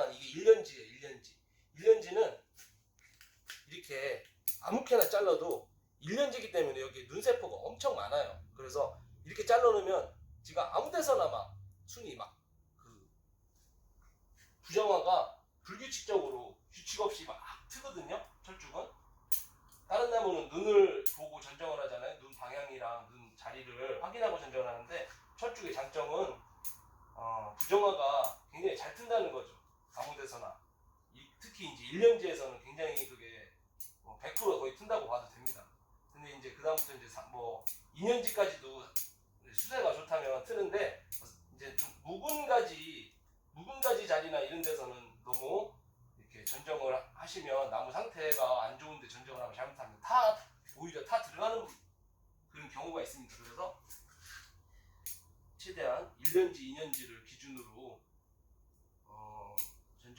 자란 성장은 이게 1년지예요, 1년지. 1년지는 이렇게 아무렇게나 잘라도 1년지기 때문에 여기 눈세포가 엄청 많아요. 그래서 이렇게 잘라놓으면 지금 아무 데서나 막 순이 막 그 부정화가 불규칙적으로 규칙 없이 막 트거든요. 철쭉은. 다른 나무는 눈을 보고 전정을 하잖아요. 눈 방향이랑 눈 자리를 확인하고 전정을 하는데 철쭉의 장점은 어, 부정화가 굉장히 잘 튼다는 거죠. 아무 데서나. 이- 특히 이제 1년지에서는 굉장히 그게 뭐100% 거의 튼다고 봐도 됩니다. 근데 이제 그다음부터 이제 사- 뭐 2년지까지도 수세가 좋다면 트는데 이제 좀 묵은 가지 묵은 가지 자리나 이런 데서는 너무 이렇게 전정을 하시면 나무 상태가 안 좋은데 전정을 하면 잘못하면 타 오히려 타 들어가는 그런 경우가 있습니다. 그래서 최대한 1년지, 2년지를 기준으로 어,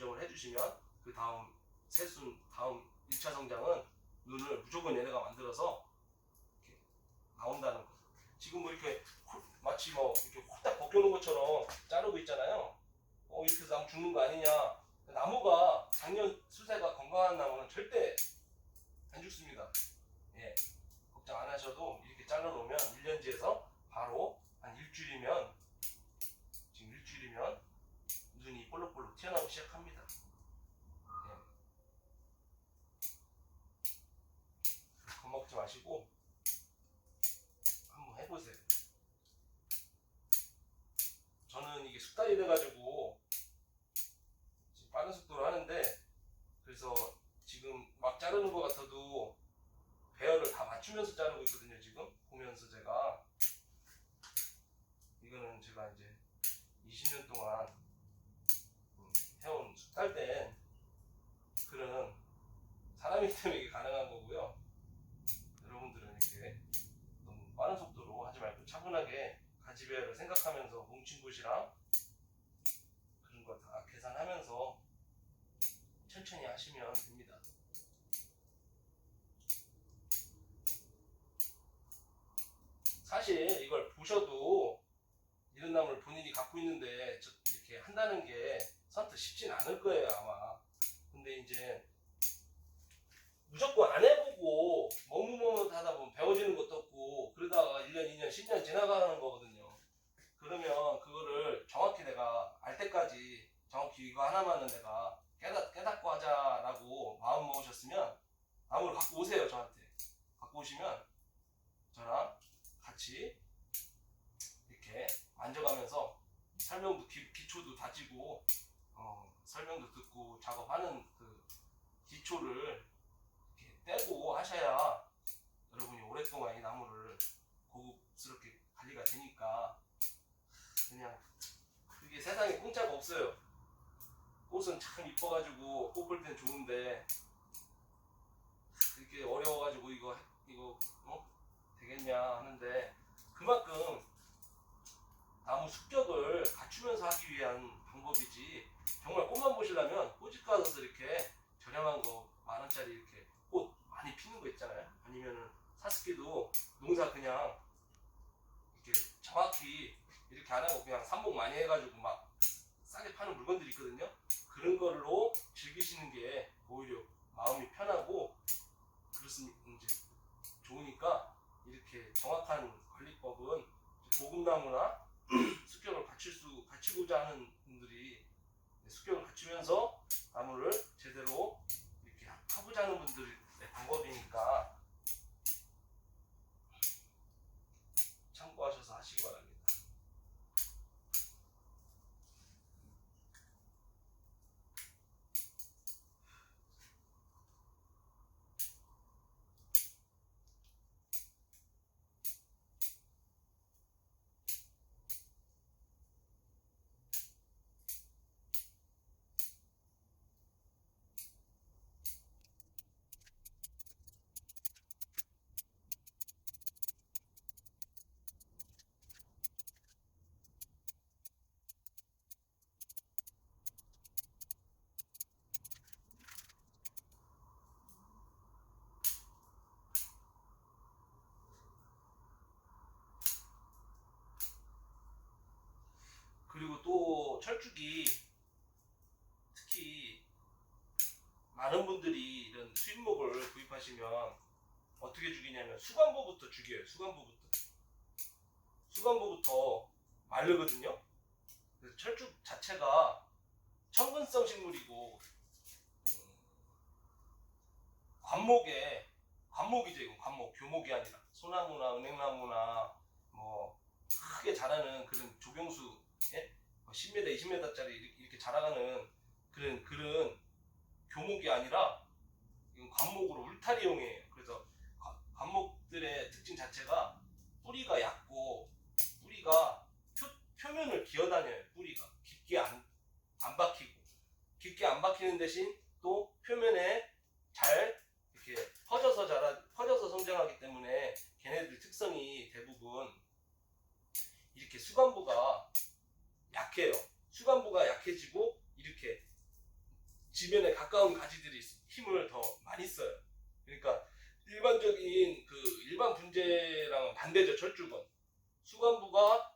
전정을 해주시면 그 다음 새순 다음 1차 성장은 눈을 무조건 얘네가 만들어서 나온다는 거. 지금 뭐 이렇게 홀- 마치 뭐 이렇게 홀딱 벗겨놓은 것처럼 자르고 있잖아요. 어 이렇게 나무 죽는 거 아니냐? 나무가 작년 수세가 건강한 나무는 절대 안 죽습니다. 예, 걱정 안 하셔도 이렇게 잘라놓으면 1년지에서 바로 한 일주일이면 튀어나오기 시작합니다. 예. 겁먹지 마시고 한번 해보세요. 저는 이게 숙달이 돼가지고 지금 빠른 속도로 하는데 그래서 지금 막 자르는 것 같아도 배열을 다 맞추면서 자르고 있거든요 지금 보면서 제가 이거는 제가 이제 20년 동안 음, 해온 숙달된 그런 사람이기 때문에 가능한 거고요 여러분들은 이렇게 너무 빠른 속도로 하지 말고 차분하게 가지 배열을 생각하면서 뭉친 곳이랑 그런 거 다 계산하면서 천천히 하시면 됩니다. 사실 이걸 보셔도 이런 나무를 본인이 갖고 있는데 저- 이렇게 한다는 게 선뜻 쉽진 않을 거예요 아마. 근데 이제 무조건 안 해보고 머뭇머뭇하다 보면 배워지는 것도 없고 그러다가 1년, 2년, 10년 지나가는 거거든요. 그러면 그거를 정확히 내가 알 때까지 정확히 이거 하나만은 내가 깨닫, 깨닫고 하자라고 마음 먹으셨으면 나무를 갖고 오세요 저한테. 갖고 오시면 저랑 같이 이렇게 만져가면서 설명도 기, 기초도 다지고 어, 설명도 듣고 작업하는 그 기초를 이렇게 떼고 하셔야 여러분이 오랫동안 이 나무를 고급스럽게 관리가 되니까 그냥 그게 세상에 공짜가 없어요. 꽃은 참 이뻐가지고 꽃볼땐 좋은데 이렇게 어려워가지고 이거 이거 어? 되겠냐 하는데 그만큼 나무 습격을 갖추면서 하기 위한 방법이지 정말 꽃만 보시려면 꽃집 가서 이렇게 저렴한 거 만 원짜리 이렇게 꽃 많이 피는 거 있잖아요. 아니면은 사스키도 농사 그냥 이렇게 정확히 이렇게 안 하고 그냥 삽목 많이 해가지고 막 싸게 파는 물건들이 있거든요. 그런 걸로 즐기시는 게 오히려 마음이 편하고 그렇습니다. 이제 좋으니까 이렇게 정확한 관리법은 고급나무나 습격을 갖출 수 갖추고자 하는 습격을 갖추면서 나무를 제대로 이렇게 하는 분들의 방법이니까 철쭉이 특히 많은 분들이 이런 수입목을 구입하시면 어떻게 죽이냐면 수관보부터 죽여요. 수관보부터 마르거든요. 그래서 철쭉 자체가 청근성 식물이고 음, 관목에 관목이죠 이건 관목 교목이 아니라 소나무나 은행나무나 뭐 크게 자라는 그런 조경수 예? 10m 20m짜리 이렇게 자라가는 그런 그런 교목이 아니라 이건 관목으로 울타리용이에요. 그래서 관- 관목들의 특징 자체가 뿌리가 얇고 뿌리가 표, 표면을 기어다녀요 뿌리가. 깊게 안, 안 박히고. 깊게 안 박히는 대신 또 표면에 잘 이렇게 퍼져서 자라 퍼져서 성장하기 때문에 걔네들 특성이 대부분 이렇게 수관부가 약해요. 수관부가 약해지고 이렇게 지면에 가까운 가지들이 힘을 더 많이 써요. 그러니까 일반적인 그 일반 분재랑은 반대죠. 철쭉은 수관부가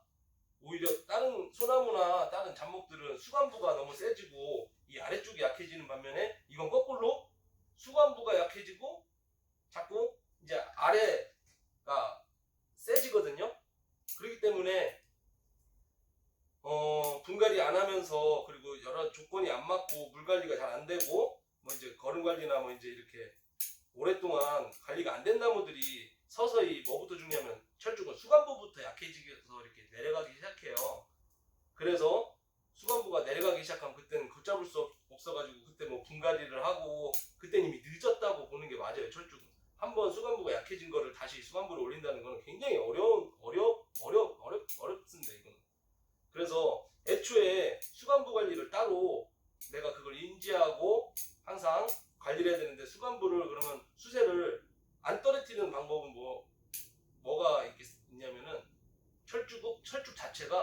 오히려 다른 소나무나 다른 잡목들은 수관부가 너무 세지고 이 아래쪽이 약해지는 반면에 이건 거꾸로 수관부가 약해지고 자꾸 이제 아래가 세지거든요. 그렇기 때문에 어 분갈이 안 하면서 그리고 여러 조건이 안 맞고 물 관리가 잘 안 되고 뭐 이제 거름 관리나 뭐 이제 이렇게 오랫동안 관리가 안 된 나무들이 서서히 뭐부터 죽냐면 철쭉은 수관부부터 약해지면서 이렇게 내려가기 시작해요. 그래서 수관부가 내려가기 시작하면 그때는 걷잡을 수 없- 없어가지고 그때 뭐 분갈이를 하고 그때는 이미 늦었다고 보는 게 맞아요 철쭉은 한번 수관부가 약해진 거를 다시 수관부를 올린다는 거는 굉장히 어려운 어려 어려 어렵 어렵습니다 그래서 애초에 수관부 관리를 따로 내가 그걸 인지하고 항상 관리를 해야 되는데 수관부를 그러면 수세를 안 떨어뜨리는 방법은 뭐 뭐가 있냐면은 철쭉 철쭉 자체가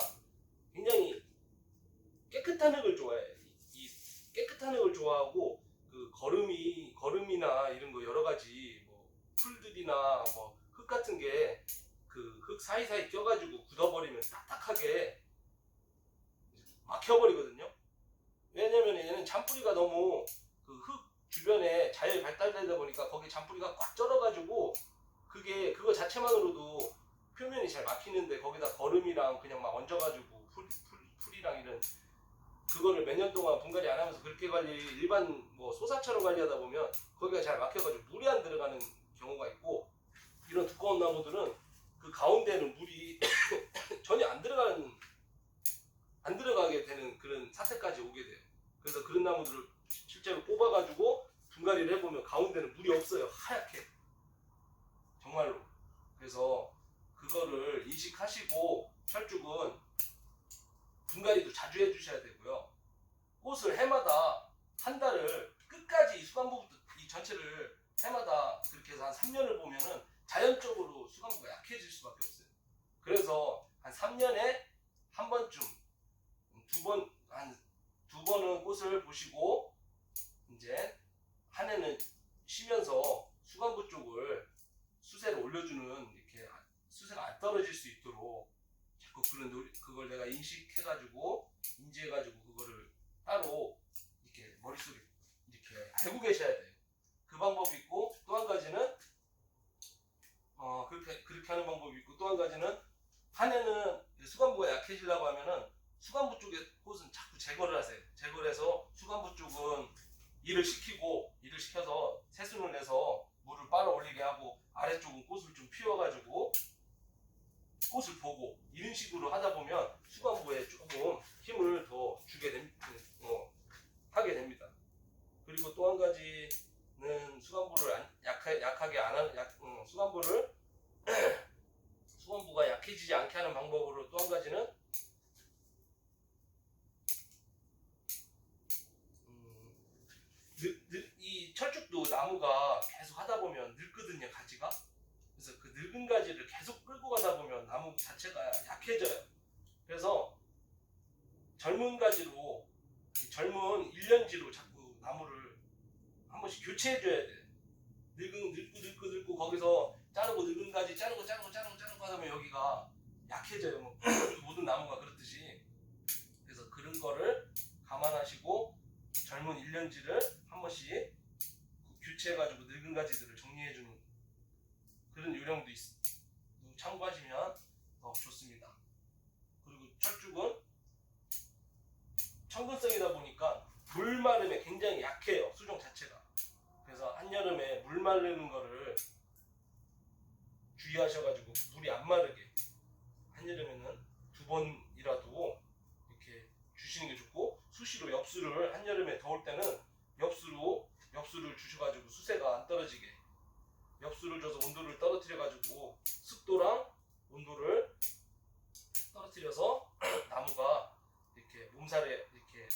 굉장히 깨끗한 흙을 좋아해. 이, 이 깨끗한 흙을 좋아하고 그 거름이 거름이나 이런 거 여러 가지 뭐 풀들이나 뭐 흙 같은 게 그 흙 사이사이 껴가지고 굳어버리면 딱딱하게 막혀버리거든요. 왜냐면 얘는 잔뿌리가 너무 그 흙 주변에 잘 발달되다 보니까 거기 잔뿌리가 꽉 쩔어가지고 그게 그거 자체만으로도 표면이 잘 막히는데 거기다 거름이랑 그냥 막 얹어가지고 풀, 풀, 풀이랑 이런 그거를 몇 년 동안 분갈이 안 하면서 그렇게 관리 일반 뭐 소사처럼 관리하다 보면 거기가 잘 막혀가지고 물이 안 들어가는 경우가 있고 이런 두꺼운 나무들은 그 가운데는 물이 전혀 안 들어가는 안 들어가게 되는 그런 사태까지 오게 돼요. 그래서 그런 나무들을 실제로 뽑아가지고 분갈이를 해보면 가운데는 물이 없어요. 하얗게 정말로. 그래서 그거를 인식하시고 철쭉은 분갈이도 자주 해주셔야 되고요. 꽃을 해마다 한 달을 끝까지 이 수관부부터 이 전체를 해마다 그렇게 해서 한 3년을 보면은 자연적으로 수관부가 약해질 수밖에 없어요. 그래서 한 3년에 한 번쯤 두 번, 한 두 번은 꽃을 보시고 이제 한 해는 쉬면서 수관부 쪽을 수세를 올려주는 이렇게 수세가 안 떨어질 수 있도록 자꾸 그런 노리, 그걸 내가 인식해가지고 인지해가지고 그거를 따로 이렇게 머릿속에 이렇게 알고 계셔야 돼요. 그 방법이 있고 또 한 가지는 어 그렇게 그렇게 하는 방법이 있고 또 한 가지는 한 해는 수관부가 약해지려고 하면은 수관부 쪽에 꽃은 자꾸 제거를 하세요. 제거를 해서 수관부 쪽은 일을 시키고 일을 시켜서 새순을 내서 물을 빨아 올리게 하고 아래쪽은 꽃을 좀 피워가지고 꽃을 보고 이런 식으로 하다 보면 수관부에 조금 힘을 더 주게 됩, 어, 하게 됩니다. 그리고 또 한 가지는 수관부를 안- 약하, 약하게 안 하는 약, 음, 수관부를 수관부가 약해지지 않게 하는 방법으로 또 한 가지는 나무가 계속 하다 보면 늙거든요 가지가. 그래서 그 늙은 가지를 계속 끌고 가다 보면 나무 자체가 약해져요. 그래서 젊은 가지로 이 젊은 일년지로 자꾸 나무를 한 번씩 교체해 줘야 돼 늙은 늙고 늙고 늙고 거기서 자르고 늙은 가지 자르고 자르고 자르고 자르고 하다 보면 여기가 약해져요. 뭐 모든 나무가 그렇듯이. 그래서 그런 거를 감안하시고 젊은 일년지를 한 번씩 교체해가지고 늙은 가지들을 정리해주는 그런 요령도 있, 참고하시면 더 좋습니다. 그리고 철쭉은 청근성이다 보니까 물 마름에 굉장히 약해요 수종 자체가. 그래서 한여름에 물 마르는 거를 주의하셔가지고 물이 안 마르게 한여름에는 두 번이라도 이렇게 주시는 게 좋고 수시로 엽수를 한여름에 더울 때는 엽수로 엽수를 주셔가지고 수세가 안 떨어지게 엽수를 줘서 온도를 떨어뜨려가지고 습도랑 온도를 떨어뜨려서 나무가 이렇게 몸살에 이렇게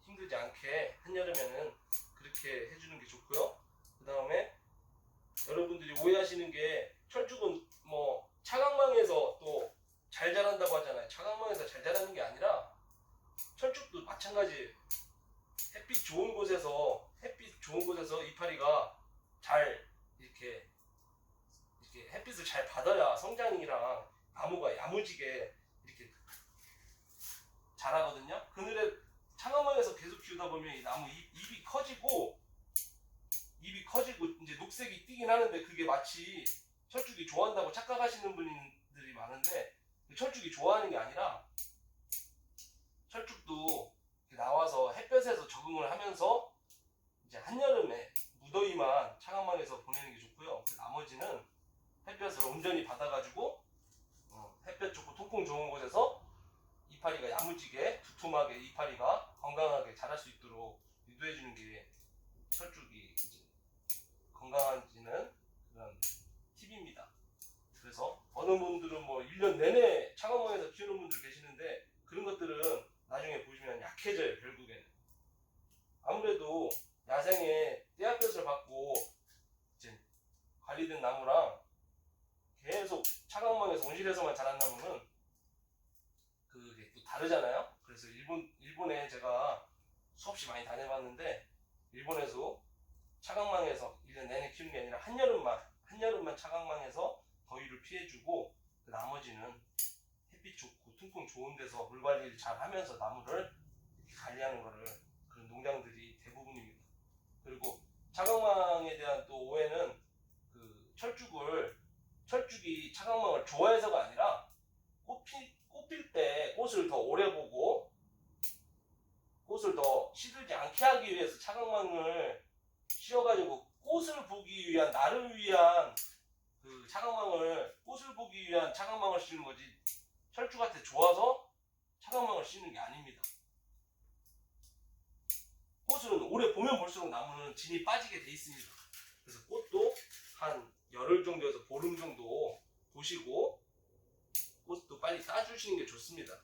힘들지 않게 한여름에는 그렇게 해주는 게 좋고요. 그 다음에 여러분들이 오해하시는 게 철쭉은 뭐 차광망에서 또 잘 자란다고 하잖아요. 차광망에서 잘 자라는 게 아니라 철쭉도 마찬가지 햇빛 좋은 곳에서 좋은 곳에서 이파리가 잘 이렇게 이렇게 햇빛을 잘 받아야 성장이랑 나무가 야무지게 이렇게 자라거든요. 그늘에 차광망에서 계속 키우다 보면 이 나무 잎, 잎이 커지고 잎이 커지고 이제 녹색이 띄긴 하는데 그게 마치 철쭉이 좋아한다고 착각하시는 분들이 많은데 철쭉이 좋아하는 게 아니라 철쭉도 나와서 햇볕에서 적응을 하면서 이제 한여름에 무더위만 차광망에서 보내는 게 좋고요. 그 나머지는 햇볕을 온전히 받아가지고 어, 햇볕 좋고 통풍 좋은 곳에서 이파리가 야무지게 두툼하게 이파리가 건강하게 자랄 수 있도록 유도해 주는 게 철쭉이 이제 건강한지는 그런 팁입니다. 그래서 어느 분들은 뭐 1년 내내 차광망에서 키우는 분들 계시는데 그런 것들은 나중에 보시면 약해져요 결국에는 아무래도 야생에 떼약볕을 받고 이제 관리된 나무랑 계속 차광망에서 온실에서만 자란 나무는 그게 또 다르잖아요. 그래서 일본 일본에 제가 수없이 많이 다녀봤는데 일본에서 차광망에서 1년 내내 키우는 게 아니라 한여름만 한여름만 차광망에서 더위를 피해주고 그 나머지는 햇빛 좋고 통풍 좋은 데서 물 관리를 잘 하면서 나무를 이렇게 관리하는 거를 그런 농장들이 대부분입니다. 그리고 차광망에 대한 또 오해는 그 철쭉을 철쭉이 차광망을 좋아해서가 아니라 꽃필 꽃필 때 꽃을 더 오래 보고 꽃을 더 시들지 않게 하기 위해서 차광망을 씌워가지고 꽃을 보기 위한 나를 위한 그 차광망을 꽃을 보기 위한 차광망을 씌우는 거지 철쭉한테 좋아서 차광망을 씌우는 게 아닙니다. 꽃은 오래 보면 볼수록 나무는 진이 빠지게 돼 있습니다. 그래서 꽃도 한 열흘 정도에서 보름 정도 보시고 꽃도 빨리 따주시는 게 좋습니다.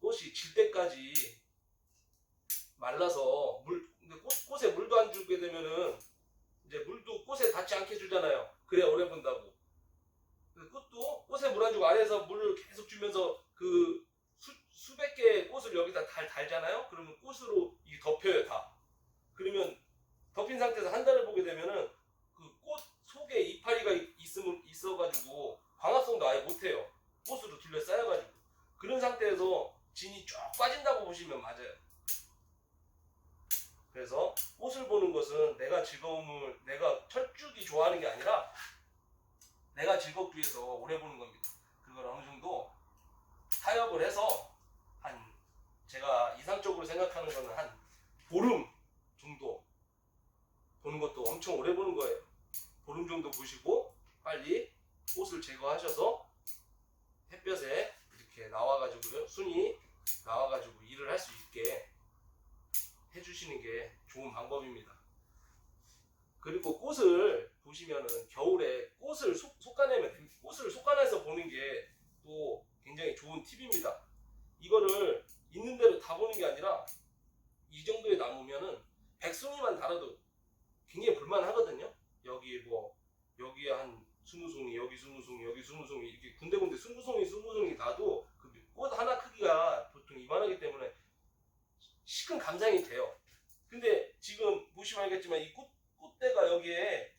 꽃이 질 때까지 말라서 물 근데 꽃, 꽃에 물도 안 주게 되면은 이제 물도 꽃에 닿지 않게 주잖아요. 그래야 오래 본다고. 그 꽃도 꽃에 물 안 주고 아래에서 물을 계속 주면서 그 수, 수백 개의 꽃을 여기다 달, 달잖아요. 그러면 꽃으로 이게 덮여요 다. 그러면 덮인 상태에서 한 달을 보게 되면은 속에 이파리가 있- 있으면 있어가지고 광합성도 아예 못해요. 꽃으로 둘러싸여가지고 그런 상태에서 진이 쭉 빠진다고 보시면 맞아요. 그래서 꽃을 보는 것은 내가 즐거움을 내가 철쭉이 좋아하는 게 아니라 내가 즐겁기 위해서 오래 보는 겁니다. 그걸 어느 정도 타협을 해서 한 제가 이상적으로 생각하는 거는 한 보름 정도 보는 것도 엄청 오래 보는 거예요. 보름 정도 보시고 빨리 꽃을 제거하셔서 햇볕에 이렇게 나와가지고요 순이 나와가지고 일을 할 수 있게 해주시는 게 좋은 방법입니다. 그리고 꽃을 보시면은 겨울에 꽃을 속, 솎아내면. 꽃을 솎아내서 보는 게 또 굉장히 좋은 팁입니다. 이거를 있는 대로 다 보는 게 아니라 이 정도에 남으면은 백송이만 달아도 굉장히 볼만하거든요. 여기 뭐 여기에 한 스무 송이, 여기 스무 송이, 여기 스무 송이 이렇게 군데군데 스무 송이, 스무 송이 놔도 그꽃 하나 크기가 보통 이만하기 때문에 시큰 감상이 돼요. 근데 지금 보시면 알겠지만 이 꽃, 꽃대가 여기에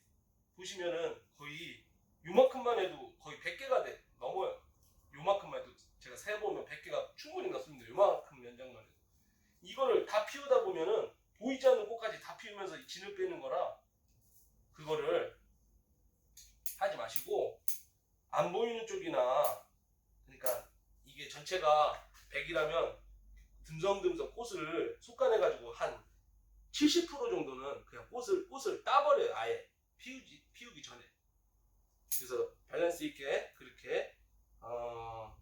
보시면은 거의 요만큼만 해도 거의 100개가 돼 넘어요. 요만큼만 해도 제가 세보면 100개가 그러면서 이 진을 빼는 거라 그거를 하지 마시고 안 보이는 쪽이나 그러니까 이게 전체가 100이라면 듬성듬성 꽃을 속간해 가지고 한 70% 정도는 그냥 꽃을 꽃을 따버려요 아예 피우지 피우기 전에 그래서 밸런스 있게 그렇게 어,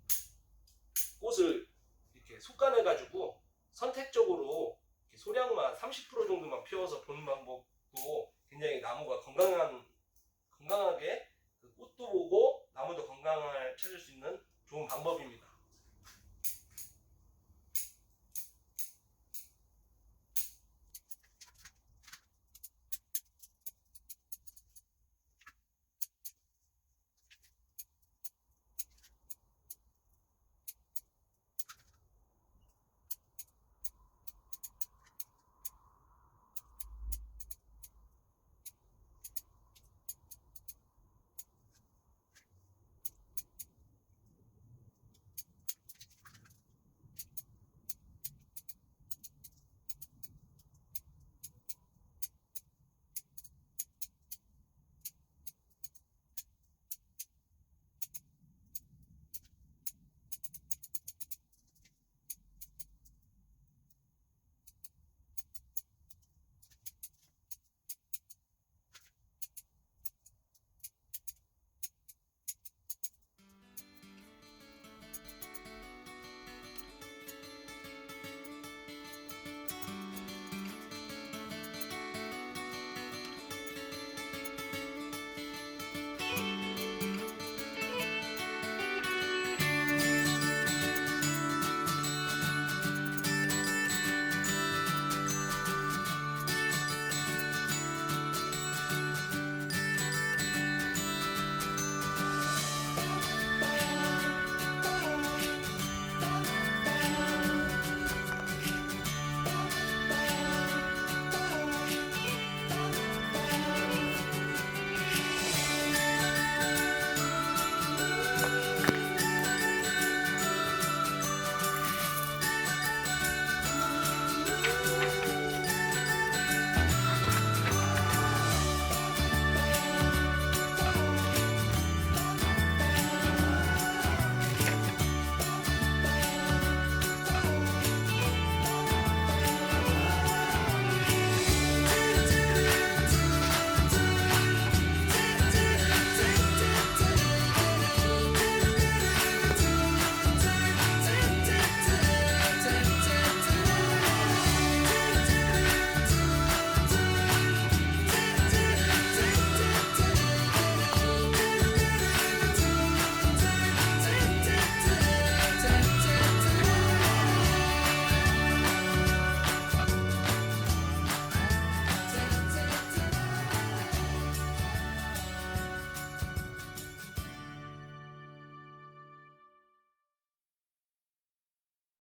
꽃을 이렇게 속간해 가지고 선택적으로 소량만 30% 정도만 피워서 보는 방법도 굉장히 나무가 건강한 건강하게 그 꽃도 보고 나무도 건강을 찾을 수 있는 좋은 방법.